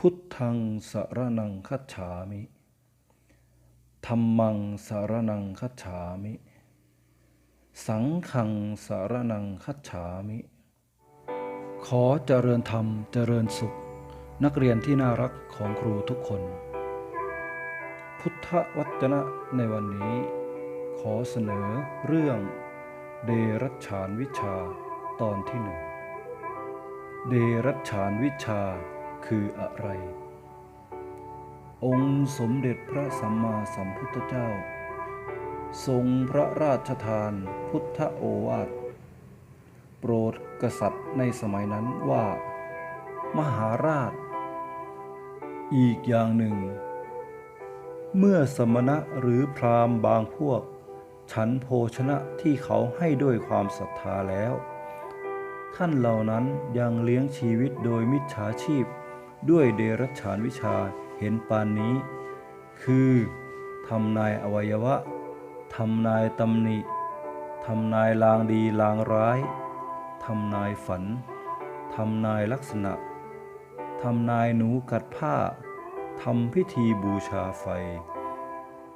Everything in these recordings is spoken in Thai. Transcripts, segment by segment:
พุทธังสารนังคัจฉามิธรรมังสารนังคัจฉามิ สังฆังสารนังคัจฉามิ ขอเจริญธรรมเจริญสุข นักเรียนที่น่ารักของครูทุกคน พุทธวจนะในวันนี้ ขอเสนอเรื่องเดรัจฉานวิชาตอนที่หนึ่ง เดรัจฉานวิชา คืออะไร องค์สมเด็จพระสัมมาสัมพุทธเจ้า ทรงพระราชทานพุทธโอวาท โปรดกษัตริย์ในสมัยนั้นว่า มหาราช อีกอย่างหนึ่ง เมื่อสมณะหรือพราหมณ์บางพวก ฉันโภชนะที่เขาให้ด้วยความศรัทธาแล้วท่านเหล่านั้นยังเลี้ยงชีวิตโดยมิจฉาชีพ ด้วยเดรัจฉานวิชาเห็นปานนี้ คือทำนายอวัยวะทำนายตำหนิทำนายลางดีลางร้ายทำนายฝันทำนายลักษณะทำนายหนูกัดผ้าทำพิธีบูชาไฟ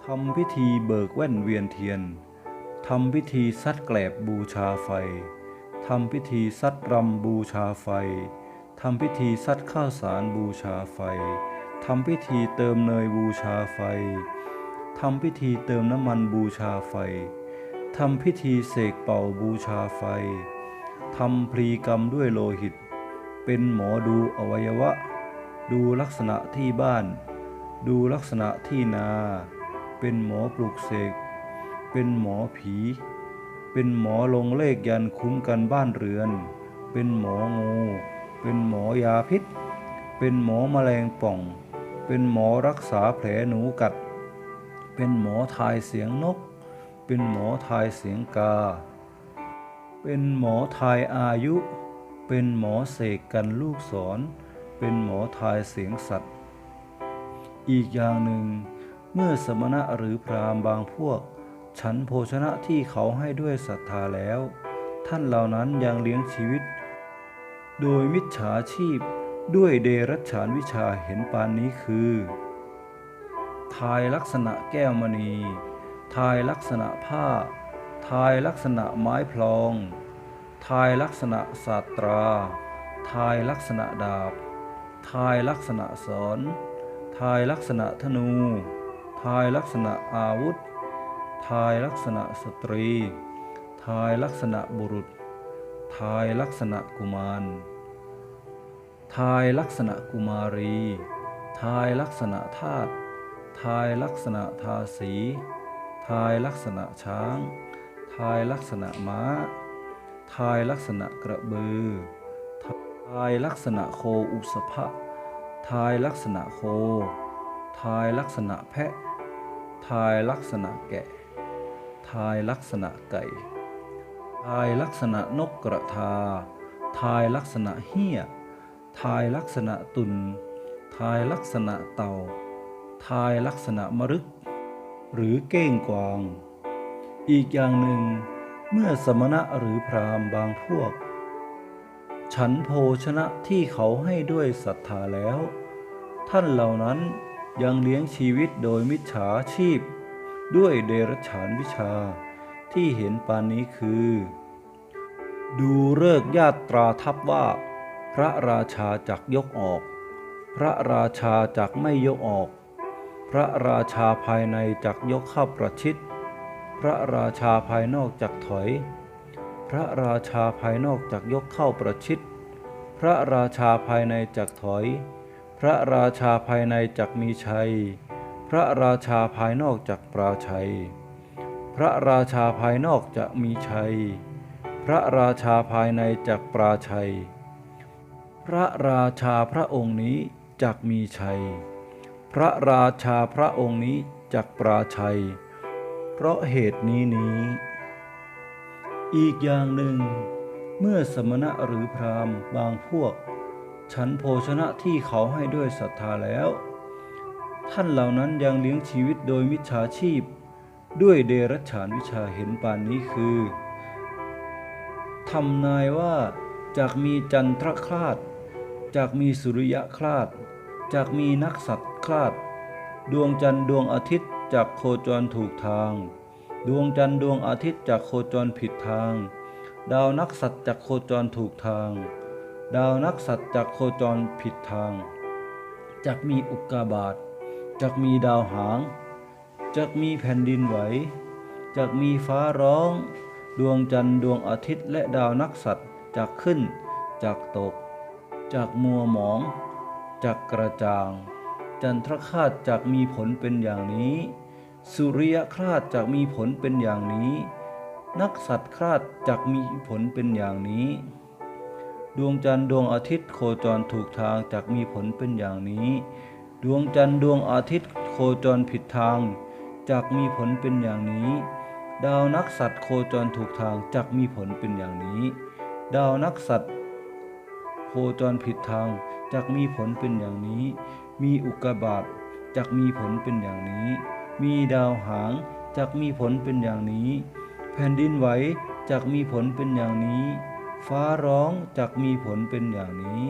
ทำพิธีเบิกแว่นเวียนเทียนทำพิธีซัดแกลบบูชาไฟทำพิธีซัดรำบูชาไฟ ทำพิธีซัดข้าวสารบูชาไฟ ทำพิธีเติมเนยบูชาไฟ ทำพิธีเติมน้ำมันบูชาไฟ ทำพิธีเสกเป่าบูชาไฟ ทำพรีกรรมด้วยโลหิต เป็นหมอดูอวัยวะ ดูลักษณะที่บ้าน ดูลักษณะที่นา เป็นหมอปลูกเสก เป็นหมอผี เป็นหมอลงเลขยันคุ้มกันบ้านเรือน เป็นหมองู เป็นหมอยาพิษ เป็นหมอแมลงป่อง เป็นหมอรักษาแผลหนูกัด เป็นหมอทายเสียงนก เป็นหมอทายเสียงกา เป็นหมอทายอายุ เป็นหมอเสกกันลูกศร เป็นหมอทายเสียงสัตว์ อีกอย่างหนึ่ง เมื่อสมณะหรือพราหมณ์บางพวก ฉันโภชนะที่เขาให้ด้วยศรัทธาแล้ว ท่านเหล่านั้นยังเลี้ยงชีวิต โดยมิจฉาชีพด้วยเดรัจฉานวิชาเห็นปานนี้คือ ทายลักษณะแก้วมณี ทายลักษณะผ้า ทายลักษณะไม้พลอง ทายลักษณะศาสตรา ทายลักษณะดาบ ทายลักษณะสอน ทายลักษณะธนู ทายลักษณะอาวุธ ทายลักษณะสตรี ทายลักษณะบุรุษ ทายลักษณะกุมาร ทายลักษณะกุมารี ทายลักษณะธาตุทายลักษณะทาสี ทายลักษณะช้าง ทายลักษณะม้า ทายลักษณะกระบือ ทายลักษณะโคอุสภะ ทายลักษณะโค ทายลักษณะแพะ ทายลักษณะแกะ ทายลักษณะไก่ ทายลักษณะนกกระทา ทายลักษณะเหี้ย ทายลักษณะตุนทายลักษณะเต่า ทายลักษณะมรึก หรือเก้งกวาง อีกอย่างหนึ่ง เมื่อสมณะหรือพราหมณ์บางพวก ฉันโภชนะที่เขาให้ด้วยศรัทธาแล้ว ท่านเหล่านั้นยังเลี้ยงชีวิตโดยมิจฉาชีพ ด้วยเดรัจฉานวิชาที่เห็นปานนี้คือ ดูเลิกญาตราทัพว่า พระราชาจักยกออก พระราชาจักไม่ยกออก พระราชาภายในจักยกเข้าประชิด พระราชาภายนอกจักถอย พระราชาภายนอกจักยกเข้าประชิด พระราชาภายในจักถอย พระราชาภายในจักมีชัย พระราชาภายนอกจักปราชัย พระราชาภายนอกจะมีชัย พระราชาภายในจักปราชัย ระราชาพระองค์นี้จักมีชัย พระราชาพระองค์นี้จักปราชัย เพราะเหตุนี้นี้ อีกอย่างหนึ่ง เมื่อสมณะหรือพราหมณ์บางพวก ฉันโภชนะที่เขาให้ด้วยศรัทธาแล้ว ท่านเหล่านั้นยังเลี้ยงชีวิตโดยมิจฉาชีพ ด้วยเดรัจฉานวิชาเห็นปานนี้คือทำนายว่าจากมีจันทรคลาด จากมีสุริยะคลาด จากมีนักสัตว์คลาด ดวงจันทร์ดวงอาทิตย์จากโคจรถูกทาง ดวงจันทร์ดวงอาทิตย์จากโคจรผิดทาง ดาวนักสัตว์จากโคจรถูกทาง ดาวนักสัตว์จากโคจรผิดทาง จากมีอุกกาบาตจากมีดาวหางจากมีแผ่นดินไหวจากมีฟ้าร้อง ดวงจันทร์ดวงอาทิตย์และดาวนักสัตว์จากขึ้นจากตก จากมัวหมอง จากกระจ่าง จันทรคาสจากมีผลเป็นอย่างนี้ สุริยคราสจากมีผลเป็นอย่างนี้ นักสัตว์คราสจากมีผลเป็นอย่างนี้ ดวงจันทร์ดวงอาทิตย์โคจรถูกทางจากมีผลเป็นอย่างนี้ ดวงจันทร์ดวงอาทิตย์โคจรผิดทางจากมีผลเป็นอย่างนี้ ดาวนักสัตว์โคจรถูกทางจากมีผลเป็นอย่างนี้ ดาวนักสัตว์ โคจรผิดทางจากมีผลเป็นอย่างนี้ มีอุกกาบาตจากมีผลเป็นอย่างนี้ มีดาวหางจากมีผลเป็นอย่างนี้ แผ่นดินไหวจากมีผลเป็นอย่างนี้ ฟ้าร้องจากมีผลเป็นอย่างนี้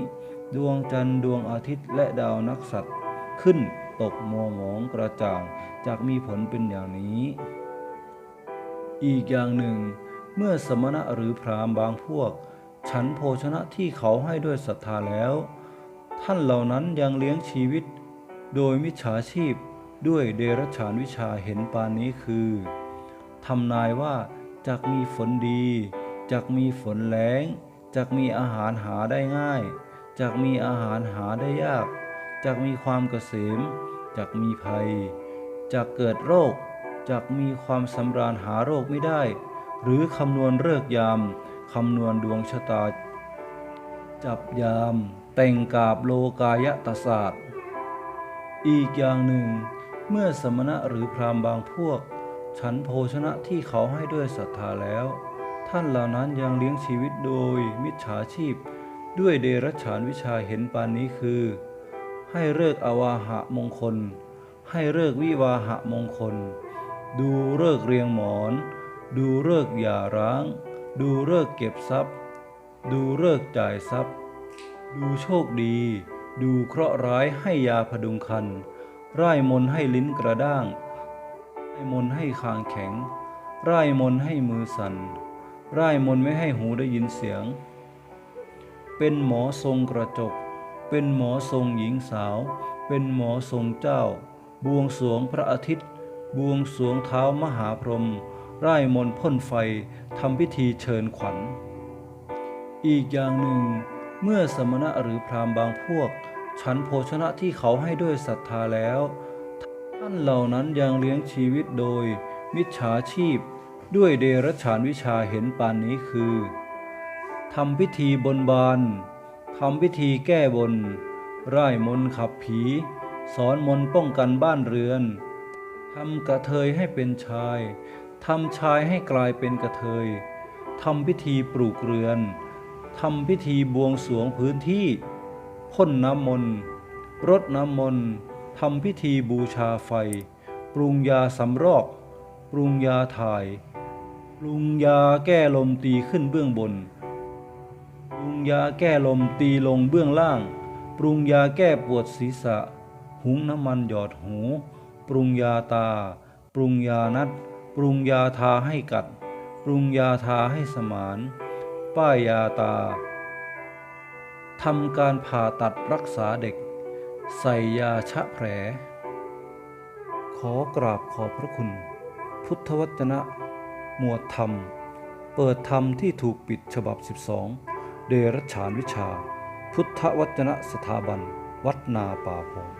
ดวงจันทร์ดวงอาทิตย์และดาวนักสัตว์ขึ้นตกมัวหมองกระจ่างจากมีผลเป็นอย่างนี้ อีกอย่างหนึ่ง เมื่อสมณะหรือพราหมณ์บางพวก ฉันโภชนะที่เขาให้ด้วยศรัทธาแล้ว ท่านเหล่านั้นยังเลี้ยงชีวิต โดยมิจฉาชีพด้วยเดรัจฉานวิชาเห็นปานนี้คือทำนายว่าจากมีฝนดีจากมีฝนแล้งจากมีอาหารหาได้ง่ายจากมีอาหารหาได้ยากจากมีความเกษมจากมีภัยจากเกิดโรคจากมีความสำราญหาโรคไม่ได้ หรือคำนวณเลิกยาม คำนวณดวงชะตา จับยาม แต่งกาบโลกายตศาสตร์ อีกอย่างหนึ่ง เมื่อสมณะหรือพราหมณ์บางพวก ฉันโภชนะที่เขาให้ด้วยศรัทธาแล้ว ท่านเหล่านั้นยังเลี้ยงชีวิตโดยมิจฉาชีพ ด้วยเดรัจฉานวิชาเห็นปานนี้คือ ให้เลิกอวาหะมงคล ให้เลิกวิวาหะมงคล ดูเลิกเรียงหมอน ดูเลิกหย่าร้าง ดูเลิกเก็บทรัพย์ ดูเลิกจ่ายทรัพย์ ดูโชคดี ดูเคราะห์ร้ายให้ยาพดุงคันร่ายมนให้ลิ้นกระด้างร่ายมนให้คางแข็ง ร่ายมนให้มือสั่น ร่ายมนไม่ให้หูได้ยินเสียง เป็นหมอทรงกระจก เป็นหมอทรงหญิงสาว เป็นหมอทรงเจ้า บวงสรวงพระอาทิตย์ บวงสรวงเท้ามหาพรหม ร่ายมนพ่นไฟทำพิธีเชิญขวัญ อีกอย่างหนึ่ง เมื่อสมณะหรือพราหมณ์บางพวก ฉันโภชนะที่เขาให้ด้วยศรัทธาแล้ว ท่านเหล่านั้นยังเลี้ยงชีวิตโดย มิจฉาชีพ ด้วยเดรัจฉานวิชาเห็นปานนี้คือทำพิธีบนบานทำพิธีแก้บน ร่ายมนขับผี สอนมนป้องกันบ้านเรือนทำกระเทยให้เป็นชาย ทำชายให้กลายเป็นกระเทยทำพิธีปลูกเรือนทำพิธีบวงสวงพื้นที่พ่นน้ำมนต์รดน้ำมนต์ทำพิธีบูชาไฟ ปรุงยาสำรอก ปรุงยาถ่าย ปรุงยาแก้ลมตีขึ้นเบื้องบน ปรุงยาแก้ลมตีลงเบื้องล่าง ปรุงยาแก้ปวดศีรษะ หุงน้ำมันหยอดหู ปรุงยาตา ปรุงยานัด รุงยาทาให้กัด ปรุงยาทาให้สมาน ป้ายยาตาทำการผ่าตัดรักษาเด็ก ใส่ยาชะแผล ขอกราบขอบพระคุณ พุทธวจนะ หมวดธรรม เปิดธรรมที่ถูกปิดฉบับ 12 เดรัจฉานวิชา พุทธวจนะสถาบัน วัดนาป่าพง